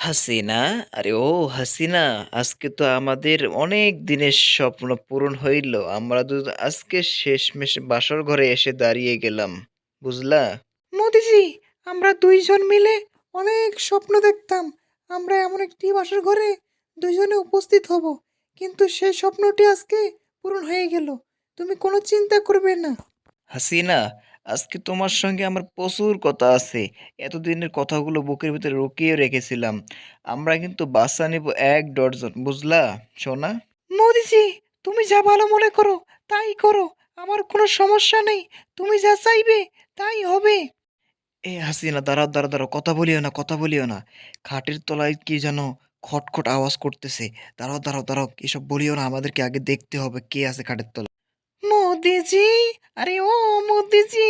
হাসিনা? আরে ও হাসিনা, আজকে তো আমাদের অনেক দিনের স্বপ্ন পূরণ হইল। আমরা তো আজকে শেষমেশ বাসর ঘরে এসে দাঁড়িয়ে গেলাম। বুঝলা? মোদিজি আমরা দুইজন মিলে অনেক স্বপ্ন দেখতাম আমরা এমন একটি বাসর ঘরে দুইজনে উপস্থিত হব কিন্তু সেই স্বপ্নটি আজকে পূরণ হয়ে গেল তুমি কোনো চিন্তা করবে না হাসিনা, আজকে তোমার সঙ্গে আমার প্রচুর কথা আছে। এতদিনের কথাগুলো বুকের ভিতরে রুকিয়ে রেখেছিলাম। আমরা কিন্তু বাচ্চা নেব এক ডজন। বুঝলা, সোনা? মোদিজি তুমি যা ভালো মনে করো তাই করো আমার কোনো সমস্যা নেই তুমি যা চাইবে তাই হবে এ হাসিনা দাঁড়াও দাঁড়াও দাঁড়াও কথা বলিও না কথা বলিও না খাটের তলায় কি যেন খটখট আওয়াজ করতেছে দাঁড়াও দাঁড়াও দাঁড়াও এসব বলিও না আমাদেরকে আগে দেখতে হবে কে আছে খাটের তলায় মোদিজি? আরে ও মোদিজি,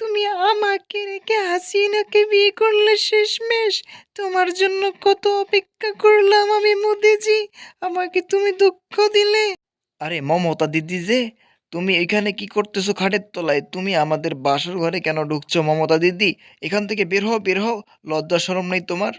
তুমি আমাকে রেখে হাসিনাকে বিয়ে করলে শেষমেশ। তোমার জন্য কত অপেক্ষা করলাম আমি মোদিজি, আমাকে তুমি দুঃখ দিলে। আরে মমতা দিদি যে, তুমি এখানে কি করতেছো খাটের তলায়? তুমি আমাদের বাসর ঘরে কেন ঢুকছো মমতা দিদি? এখান থেকে বের হও বের হও, লজ্জা শরম নেই তোমার।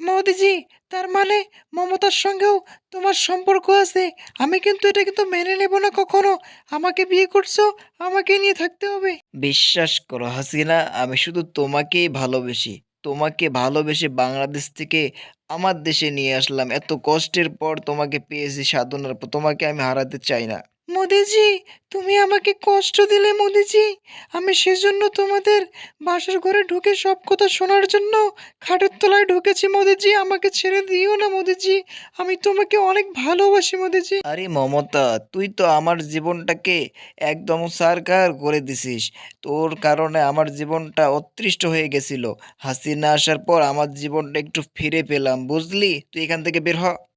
মোদিজি, তার মানে মমতার সঙ্গেও তোমার সম্পর্ক আছে। আমি কিন্তু এটা কিন্তু মেনে নেব না কখনো। আমাকে বিয়ে করছ, আমাকে নিয়ে থাকতে হবে। বিশ্বাস করো হাসিনা, আমি শুধু তোমাকেই ভালোবেসি। তোমাকে ভালোবেসে বাংলাদেশ থেকে আমার দেশে নিয়ে আসলাম। এত কষ্টের পর তোমাকে পেয়েছি, সাধনার পর তোমাকে আমি হারাতে চাই না। মোদিজি, তুমি আমাকে কষ্ট দিলে মোদিজি। আমি সেজন্য তোমাদের বাসার ঘরে ঢুকে সব কথা শোনার জন্য খাটের তলায় ঢুকেছি মোদিজি। আমাকে ছেড়ে দিও না মোদিজি। আমি তোমাকে অনেক ভালোবাসি মোদিজি। আরে মমতা, তুই তো আমার জীবনটাকে একদম সারকার করে দিছিস। তোর কারণে আমার জীবনটা অতৃষ্ট হয়ে গেছিল। হাসিনা আসার পর আমার জীবনটা একটু ফিরে পেলাম, বুঝলি? তুই এখান থেকে বের হ।